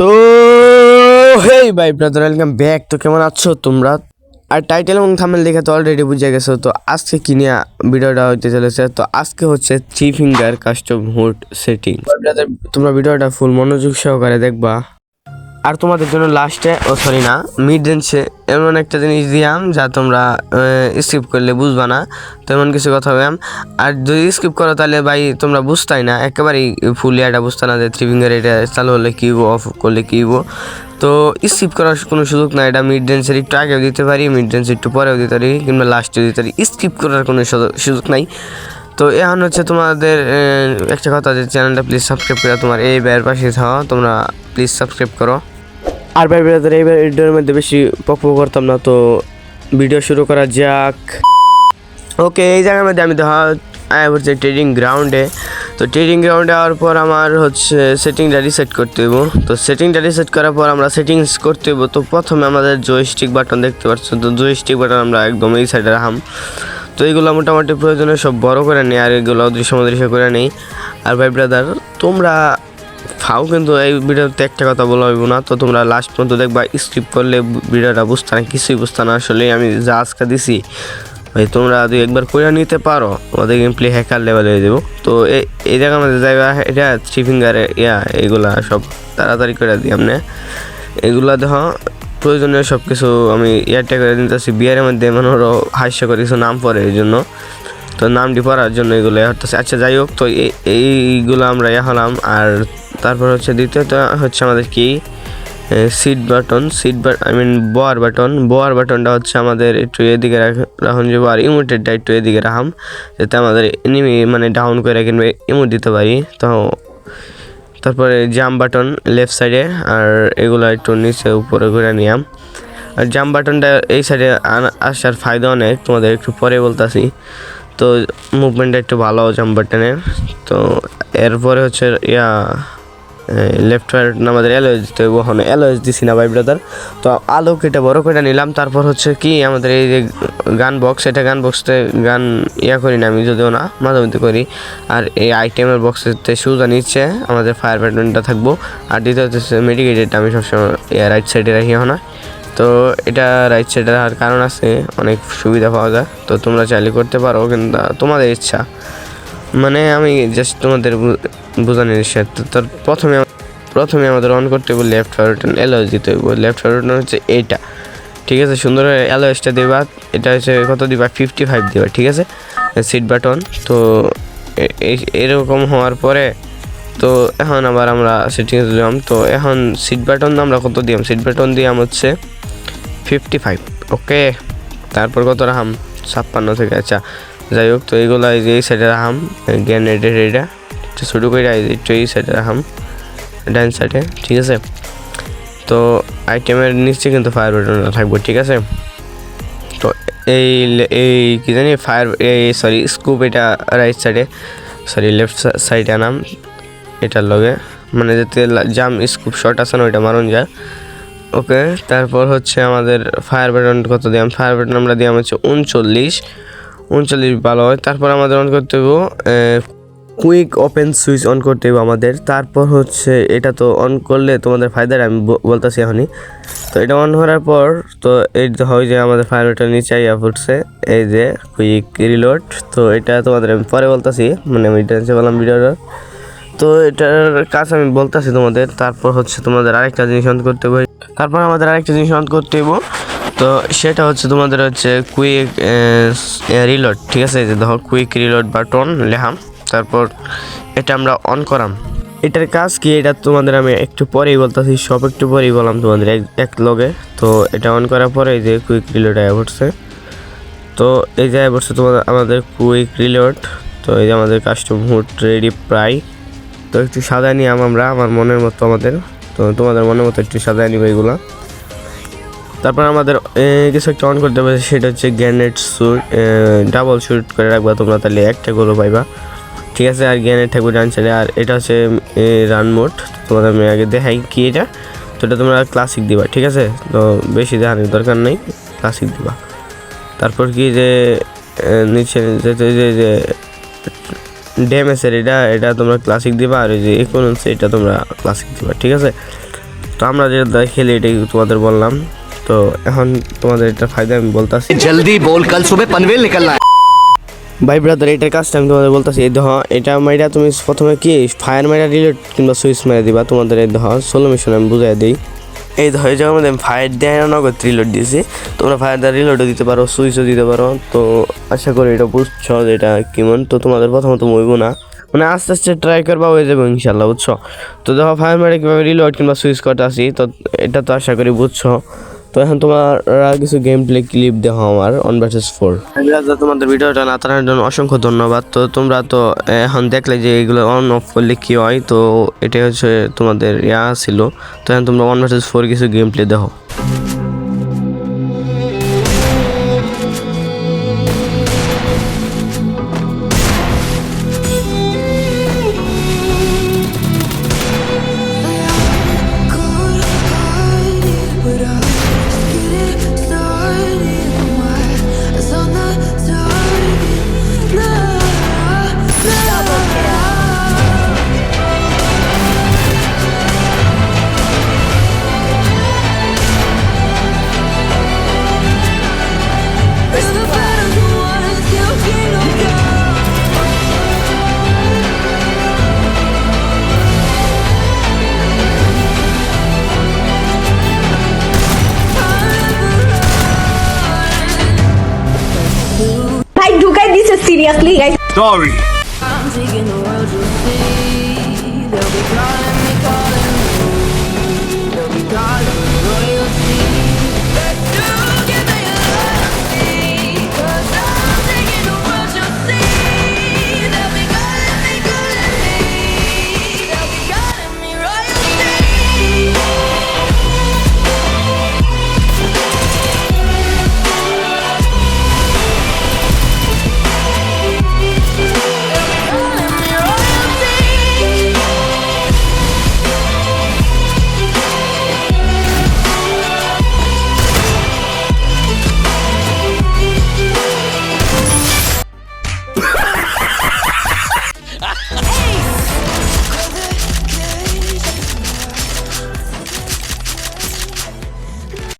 তো হেই ভাই brother welcome back তো কেমন আছো তোমরা? আর টাইটেল এবং থামেল দেখে তো অলরেডি বুঝে গেছো, তো আজকে কিনে ভিডিওটা হইতে চলেছে? তো আজকে হচ্ছে three finger custom HUD setting তোমরা ভিডিওটা ফুল মনোযোগ সহকারে দেখবা। আর তোমাদের জন্য লাস্টে ও সরি না মিড রেঞ্জে এমন একটা জিনিস দিয়াম যা তোমরা স্কিপ করলে বুঝবা না, তো এমন কিছু কথা হবে আর যদি স্কিপ করো তাহলে ভাই তোমরা বুঝতাই না, একেবারেই ফুল ইয়াটা বুঝতে না যে থ্রি ফিঙ্গার এটা চালু হলে কী অফ করলে কী তো স্কিপ করার কোনো সুযোগ নাই, এটা মিড রেঞ্জের একটু আগেও দিতে পারি মিড রেঞ্জ একটু পরেও দিতে পারি, কিংবা লাস্টেও দিতে পারি স্কিপ করার কোনো সুযোগ- নাই। তো এখন হচ্ছে তোমাদের একটা কথা যে চ্যানেলটা প্লিজ সাবস্ক্রাইব করে, তোমার এই ব্যয়ের পাশে থাও, তোমরা প্লিজ সাবস্ক্রাইব করো। আর ভাই ব্রাদার, এই ভিডিওর মধ্যে বেশি পক পক করতাম না, তো ভিডিও শুরু করা যাক। ওকে এই জায়গার মধ্যে আমি দেখা আয় ট্রেডিং গ্রাউন্ডে তো ট্রেডিং গ্রাউন্ডে আওয়ার পর আমার হচ্ছে সেটিংটা রিসেট করতে হইব। তো সেটিংটা রিসেট করার পর আমরা সেটিংস করতে হইব। তো প্রথমে আমাদের জয়স্টিক বাটন দেখতে পাচ্ছ, তো জয়স্টিক বাটন আমরা একদম এই সাইডে রাখাম তো এইগুলো মোটামুটি প্রয়োজনে সব বড় করে নিই, আর এগুলো অদৃশ্য মদৃশ্য করে নিই। আর ভাই ব্রাদার, তোমরা ফাও কিন্তু এই ভিডিওতে একটা কথা বলা হইব না। তো তোমরা লাস্ট পর্যন্ত দেখবা স্কিপ করলে ভিডিওটা বুঝতে না, কিছুই বুঝতে না। আসলে আমি যা আজকে দিছি ভাই তোমরা যদি একবার করে নিতে পারো। আমাদের গেম প্লে হ্যাকার লেভেল হয়ে যাব। তো এই- জায়গার মধ্যে যাইবা, এটা থ্রি ফিঙ্গারে ইয়া, এগুলা সব তাড়াতাড়ি করে দিই আপনি এগুলা দেখো, প্রয়োজনীয় সব কিছু আমি ইয়ারটা করে নিতেছি বিয়ারের মধ্যে মনোরও হাস্য করে কিছু নাম পড়ে এই জন্য। তো নামটি পড়ার জন্য এগুলো হতেছে আচ্ছা যাই হোক, তো এই- এইগুলো আমরা ইয়া হলাম। আর তারপর হচ্ছে দ্বিতীয়ত হচ্ছে আমাদের কি? Sit button sit but I mean Boer button বোয়ার বাটনটা হচ্ছে আমাদের একটু এদিকে রাখ- রাখুন যে আর ইমোটেডটা একটু এদিকে রাখাম যাতে আমাদের এনিমি মানে ডাউন করে কিংবা ইমোট দিতে পারি। তো, তারপরে জাম বাটন লেফট সাইডে আর এগুলো একটু নিচে উপরে করে নিয়াম আর জাম বাটনটা এই সাইডে আসার ফায়দা অনেক, তোমাদের একটু পরে বলতাছি। তো মুভমেন্টটা একটু ভালো জাম বাটনের তো, এরপরে হচ্ছে, ইয়া লেফট রাইট আমাদের অ্যালোয়েজ হবে ওখানে অ্যালোয়েজ দিছি না ভাই ব্রাদার তো আলো কেটে বড় করে নিলাম, তারপর হচ্ছে কি আমাদের এই যে গান বক্স এটা গান বক্সতে গান ইয়া করি না, আমি যদিও না মাঝে মধ্যে করি। আর এই আইটেমের বক্সেতে সুজা নিচ্ছে, আমাদের ফায়ার ব্যাটনটা থাকব। আর দ্বিতীয় হচ্ছে মেডিকেটেডটা আমি সবসময় রাইট সাইডে রাখি না তো এটা রাইট সাইডে রাখার কারণ আছে, অনেক সুবিধা পাওয়া যায়। তো তোমরা চাইলে করতে পারো, কিন্তু তোমাদের ইচ্ছা। মানে আমি জাস্ট তোমাদের বোঝানোর তো তোর প্রথমে প্রথমে আমাদের অন করতে হবে লেফট ফায়ারটন অ্যালোয়েজ দিতে হবে লেফট ফায়ারটন হচ্ছে এইটা। ঠিক আছে? সুন্দর অ্যালোয়েজটা দেবা। এটা হচ্ছে কত দিবা? ফিফটি ফাইভ দিবা, ঠিক আছে? সিট বাটন তো এরকম হওয়ার পরে তো এখন আবার আমরা সেটিংস দিলাম তো এখন সিট বাটন আমরা কত দিলাম সিট বাটন দিলাম হচ্ছে ফিফটি ফাইভ ওকে তারপর কত রাখাম? ছাপ্পান্ন থেকে আচ্ছা। যাই হোক তো এইগুলো এই যে এই সাইডে রাখাম গ্যানেডের এটা একটু শুরু করে একটু এই সাইডে রাখাম ডান সাইডে ঠিক আছে? তো আইটেমের নিচে কিন্তু ফায়ার বাটনটা থাকবে, ঠিক আছে? তো এই এই কি জানি ফায়ার এই সরি স্কুপ এটা রাইট সাইডে সরি লেফট সাইডে আনাম, এটার লগে। মানে যাতে জাম স্কুপ শর্ট আছে না, ওইটা মারুন যায় ওকে তারপর হচ্ছে আমাদের ফায়ার ব্যাটন কত দিলাম ফায়ার ব্যাটন আমরা দিলাম হচ্ছে উনচল্লিশ। উনচল্লিশ ভালো হয়। তারপর আমাদের অন করতে হইব কুইক ওপেন সুইচ অন করতে হইব আমাদের। তারপর হচ্ছে এটা তো অন করলে তোমাদের ফায়দার আমি বলতেছি এখনই। তো এটা অন করার পর, তো এই হয় যে আমাদের ফায়ার ব্যাটন নিচে আইয়া ফুটছে, এই যে কুইক রিলোড তো এটা তোমাদের আমি পরে বলতেছি মানে আমি টেন্সে বললাম ভিডিওটা তো এটার কাজ আমি বলতেছি তোমাদের, তারপর হচ্ছে তোমাদের আরেকটা জিনিস অন করতে হবে তারপর আমাদের আরেকটা জিনিস অন করতে হইব তো সেটা হচ্ছে তোমাদের হচ্ছে কুইক রিলোড ঠিক আছে? যে দেখো কুইক রিলোড বাটন লেহাম তারপর এটা আমরা অন করাম। এটার কাজ কি? এটা তোমাদের আমি একটু পরেই বলতেছি, সব একটু পরেই বললাম তোমাদের এক লগে। তো এটা অন করার পরে এই যে কুইক রিলোড আয়া পড়ছে। তো এই যে পড়ছে তোমাদের, আমাদের কুইক রিলোড তো এই যে আমাদের কাস্টম হুড রেডি প্রায় তো একটু সাদা নিয়াম আমরা, আমার মনের মতো আমাদের। তো তোমাদের মনের মতো একটু সাদা নিব এগুলা। তারপর আমাদের কিছু একটা অন করতে হবে, সেটা হচ্ছে গ্যানেট শ্যুট ডাবল শ্যুট করে রাখবা তোমরা তাহলে, একটা গোলও পাইবা। ঠিক আছে, আর গ্যানেট থাকবে ডান সাইডে আর এটা হচ্ছে রান মোড তোমাদের আমি আগে দেখাই কি এটা। তো এটা তোমরা ক্লাসিক দিবা, ঠিক আছে? তো বেশি দেখানোর দরকার নেই ক্লাসিক দিবা। তারপর কি যে নিচে যে যে ড্যামেজের এটা এটা তোমরা ক্লাসিক দিবা, আর ওই যে ইকোনমিক্স এটা তোমরা ক্লাসিক দিবা, ঠিক আছে? তো আমরা যেটা খেলি, এটাই তোমাদের বললাম। তো এখন তোমাদের এটা ফায়দা আমি বলতাছি। জলদি বল কাল সুবে পানভেল নিকলনা ভাই ব্রাদার এটার কাজটা আমি তোমাদের বলতেছি এই দহ এটা মাইরা তুমি প্রথমে কি ফায়ার মাইরা রিলেট কিংবা সুইচ মেরে দিবা তোমাদের এই দহ ষোলো মিশন আমি বুঝাই দিই। এই ধর এই জায়গার মধ্যে আমি ফায়ার দেয় নগদ রিলোড দিয়েছি। তোমরা ফায়ার দেওয়া রিলোডও দিতে পারো সুইচও দিতে পারো। তো আশা করি এটা বুঝছ যে এটা কেমন। তো তোমাদের প্রথমত মইবো না। মানে আস্তে আস্তে ট্রাই করবা হয়ে যাবে ইনশাল্লাহ বুঝছ? তো দেখো ফায়ার মাইরা কীভাবে রিলোড কিংবা সুইচ করতে আসি তো এটা তো আশা করি বুঝছ। তো এখন তোমার কিছু গেম প্লে ক্লিপ দেখো আমার অন ভার্সেস ফোর তোমাদের ভিডিওটা না তার জন্য অসংখ্য ধন্যবাদ। তো তোমরা তো এখন দেখলে যে এগুলো অন অফ করলে কী হয়, তো এটাই হচ্ছে তোমাদের ইয়া ছিল। তো এখন তোমরা অন ভার্সেস ফোর কিছু গেম প্লে দেখো। Guys? Sorry.